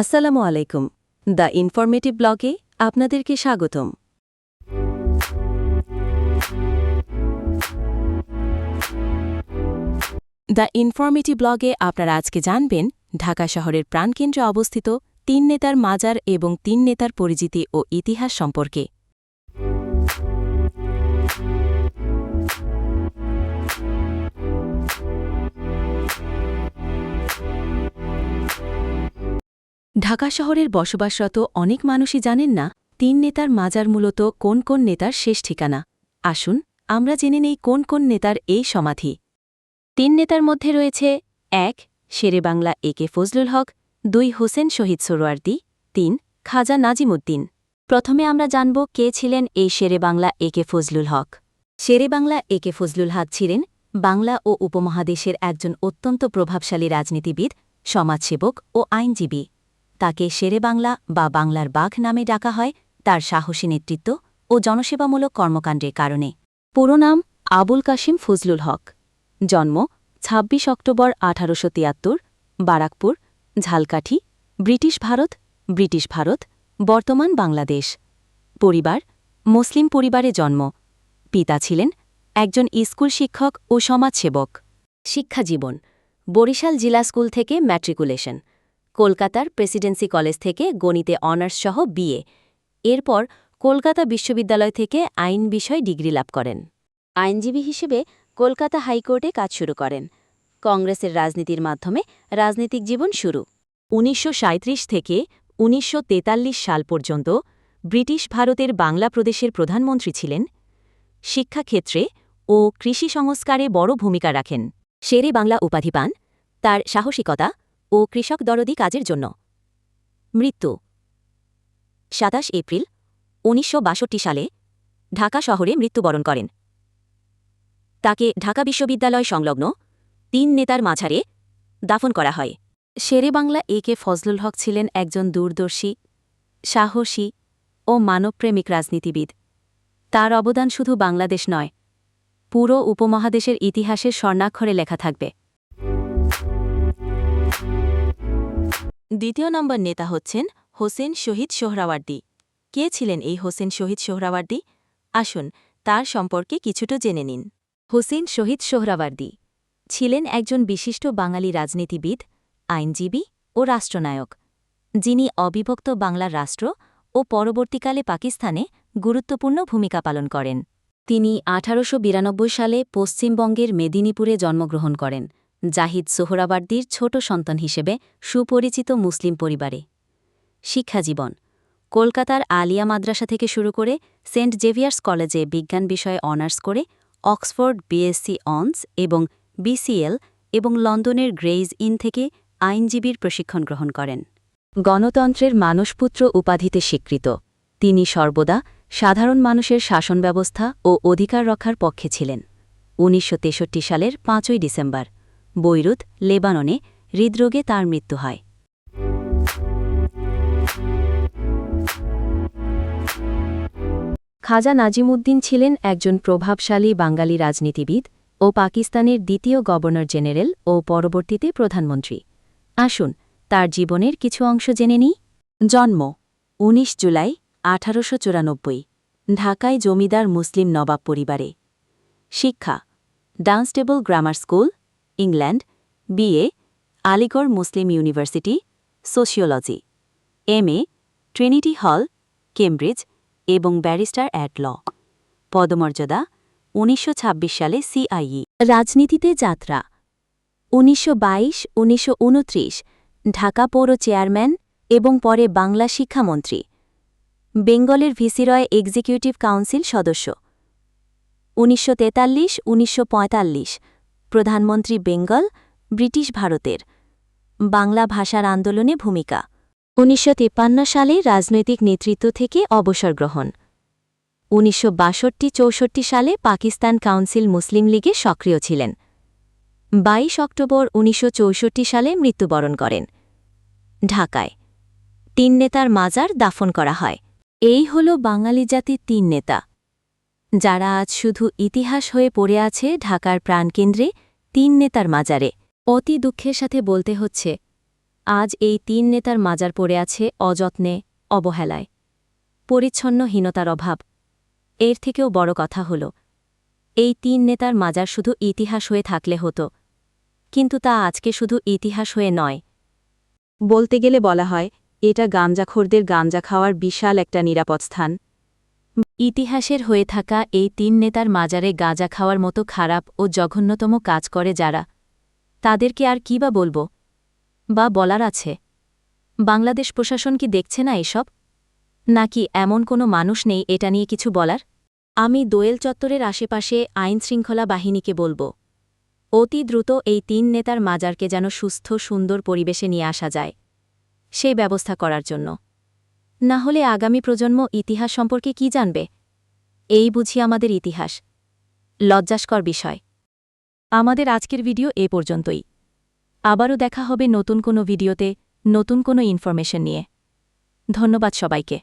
আসসালামু আলাইকুম। The informative ব্লগে আপনাদেরকে স্বাগতম। দ্য ইনফরমেটিভ ব্লগে আপনারা আজকে জানবেন, ঢাকা শহরের প্রাণকেন্দ্রে অবস্থিত তিন নেতার মাজার এবং তিন নেতার পরিচিতি ও ইতিহাস সম্পর্কে। ঢাকা শহরের বসবাসরত অনেক মানুষই জানেন না তিন নেতার মাজার মূলত কোন কোন নেতার শেষ ঠিকানা। আসুন, আমরা জেনে নেই কোন কোন নেতার এই সমাধি। তিন নেতার মধ্যে রয়েছে, এক, শেরে বাংলা এ কে ফজলুল হক, দুই, হোসেন শহীদ সোরোয়ার্দি তিন, খাজা নাজিমুদ্দিন। প্রথমে আমরা জানব কে ছিলেন এই শেরে বাংলা এ কে ফজলুল হক। শেরে বাংলা এ কে ফজলুল হক ছিলেন বাংলা ও উপমহাদেশের একজন অত্যন্ত প্রভাবশালী রাজনীতিবিদ, সমাজসেবক ও আইনজীবী। তাকে শেরে বাংলা বা বাংলার বাঘ নামে ডাকা হয় তার সাহসী নেতৃত্ব ও জনসেবামূলক কর্মকাণ্ডের কারণে। পুরো নাম আবুল কাশিম ফজলুল হক। জন্ম ২৬ অক্টোবর আঠারোশো তিয়াত্তর, বারাকপুর, ঝালকাঠি, ব্রিটিশ ভারত ব্রিটিশ ভারত, বর্তমান বাংলাদেশ। পরিবার, মুসলিম পরিবারে জন্ম। পিতা ছিলেন একজন স্কুল শিক্ষক ও সমাজসেবক। শিক্ষাজীবন, বরিশাল জিলা স্কুল থেকে ম্যাট্রিকুলেশন। কলকাতার প্রেসিডেন্সি কলেজ থেকে গণিতে অনার্স সহ বিএ। এরপর কলকাতা বিশ্ববিদ্যালয় থেকে আইন বিষয় ডিগ্রি লাভ করেন। আইনজীবী হিসেবে কলকাতা হাইকোর্টে কাজ শুরু করেন। কংগ্রেসের রাজনীতির মাধ্যমে রাজনৈতিক জীবন শুরু। উনিশশো থেকে উনিশশো তেতাল্লিশ সাল পর্যন্ত ব্রিটিশ ভারতের বাংলা প্রদেশের প্রধানমন্ত্রী ছিলেন। শিক্ষাক্ষেত্রে ও কৃষি সংস্কারে বড় ভূমিকা রাখেন। শেরে বাংলা উপাধি পান। তার সাহসিকতা ও কৃষক দরদি কাজের জন্য। মৃত্যু। সাতাশ এপ্রিল, উনিশশো বাষট্টি সালে ঢাকা শহরে মৃত্যুবরণ করেন। তাকে ঢাকা বিশ্ববিদ্যালয় সংলগ্ন তিন নেতার মাঝারে দাফন করা হয়। শেরে বাংলা এ কে ফজলুল হক ছিলেন একজন দূরদর্শী, সাহসী ও মানবপ্রেমিক রাজনীতিবিদ। তার অবদান শুধু বাংলাদেশ নয়, পুরো উপমহাদেশের ইতিহাসের স্বর্ণাক্ষরে লেখা থাকবে। দ্বিতীয় নম্বর নেতা হচ্ছেন হোসেন শহীদ সোহরাওয়ার্দী। কে ছিলেন এই হোসেন শহীদ সোহরাওয়ার্দী? আসুন তার সম্পর্কে কিছুটা জেনে নিন। হোসেন শহীদ সোহরাওয়ার্দী ছিলেন একজন বিশিষ্ট বাঙালি রাজনীতিবিদ, আইনজীবী ও রাষ্ট্রনায়ক। যিনি অবিভক্ত বাংলার রাষ্ট্র ও পরবর্তীকালে পাকিস্তানে গুরুত্বপূর্ণ ভূমিকা পালন করেন। তিনি আঠারোশ বিরানব্বই সালে পশ্চিমবঙ্গের মেদিনীপুরে জন্মগ্রহণ করেন। জাহিদ সোহরাবার্দির ছোট সন্তান হিসেবে সুপরিচিত মুসলিম পরিবারে। শিক্ষাজীবন কলকাতার আলিয়া মাদ্রাসা থেকে শুরু করে সেন্ট জেভিয়ার্স কলেজে বিজ্ঞান বিষয়ে অনার্স করে অক্সফোর্ড, বিএসসি অনস এবং বিসিএল এবং লন্ডনের গ্রেইজ ইন থেকে আইনজীবীর প্রশিক্ষণ গ্রহণ করেন। গণতন্ত্রের মানসপুত্র উপাধিতে স্বীকৃত। তিনি সর্বদা সাধারণ মানুষের শাসন ব্যবস্থা ও অধিকার রক্ষার পক্ষে ছিলেন। উনিশশো তেষট্টি সালের পাঁচই ডিসেম্বর বৈরুত, লেবাননে হৃদরোগে তার মৃত্যু হয়। খাজা নাজিমুদ্দিন ছিলেন একজন প্রভাবশালী বাঙালি রাজনীতিবিদ ও পাকিস্তানের দ্বিতীয় গভর্নর জেনারেল ও পরবর্তীতে প্রধানমন্ত্রী। আসুন, তার জীবনের কিছু অংশ জেনে নিই। জন্ম ১৯ জুলাই, আঠারোশো চুরানব্বই। ঢাকায় জমিদার মুসলিম নবাব পরিবারে। শিক্ষা, Dunstable grammar school England, BA, Aligarh Muslim university, sociology M A Trinity hall, Cambridge এবং ব্যারিস্টার অ্যাট ল। পদমর্যাদা, উনিশশো ছাব্বিশ সালে সিআইই। রাজনীতিতে যাত্রা। উনিশশো বাইশ ঢাকা পৌর চেয়ারম্যান এবং পরে বাংলা শিক্ষামন্ত্রী। বেঙ্গলের ভিসিরয় এক্সিকিউটিভ কাউন্সিল সদস্য। উনিশশো তেতাল্লিশ, উনিশশো প্রধানমন্ত্রী বেঙ্গল, ব্রিটিশ ভারতের। বাংলা ভাষার আন্দোলনে ভূমিকা। উনিশশো সালে রাজনৈতিক নেতৃত্ব থেকে অবসর গ্রহণ। উনিশশো বাষট্টি চৌষট্টি সালে পাকিস্তান কাউন্সিল মুসলিম লীগে সক্রিয় ছিলেন। ২২ অক্টোবর উনিশশো চৌষট্টি সালে মৃত্যুবরণ করেন। ঢাকায় তিন নেতার মাজার দাফন করা হয়। এই হল বাঙালি জাতির তিন নেতা। যারা আজ শুধু ইতিহাস হয়ে পড়ে আছে ঢাকার প্রাণকেন্দ্রে তিন নেতার মাজারে। অতি দুঃখের সাথে বলতে হচ্ছে, আজ এই তিন নেতার মাজার পড়ে আছে অযত্নে, অবহেলায়। পরিচ্ছন্নহীনতার অভাব। এর থেকেও বড় কথা হল, এই তিন নেতার মাজার শুধু ইতিহাস হয়ে থাকলে হতো, কিন্তু তা আজকে শুধু ইতিহাস হয়ে নয়। বলতে গেলে বলা হয়, এটা গাঞ্জাখোরদের গাঞ্জা খাওয়ার বিশাল একটা নিরাপদ স্থান। ইতিহাসের হয়ে থাকা এই তিন নেতার মাজারে গাঁজা খাওয়ার মতো খারাপ ও জঘন্যতম কাজ করে যারা, তাদেরকে আর কি বা বলব? বা বলার আছে? বাংলাদেশ প্রশাসন কি দেখছে না এসব? নাকি এমন কোনো মানুষ নেই এটা নিয়ে কিছু বলার? আমি দোয়েল চত্বরের আশেপাশে আইনশৃঙ্খলা বাহিনীকে বলব, অতি দ্রুত এই তিন নেতার মাজারকে যেন সুস্থ সুন্দর পরিবেশে নিয়ে আসা যায় সেই ব্যবস্থা করার জন্য। না হলে আগামী প্রজন্ম ইতিহাস সম্পর্কে কি জানবে? এই বুঝি আমাদের ইতিহাস। লজ্জাস্কর বিষয়। আমাদের আজকের ভিডিও এ পর্যন্তই। আবারও দেখা হবে নতুন কোনো ভিডিওতে, নতুন কোনো ইনফরমেশন নিয়ে। ধন্যবাদ সবাইকে।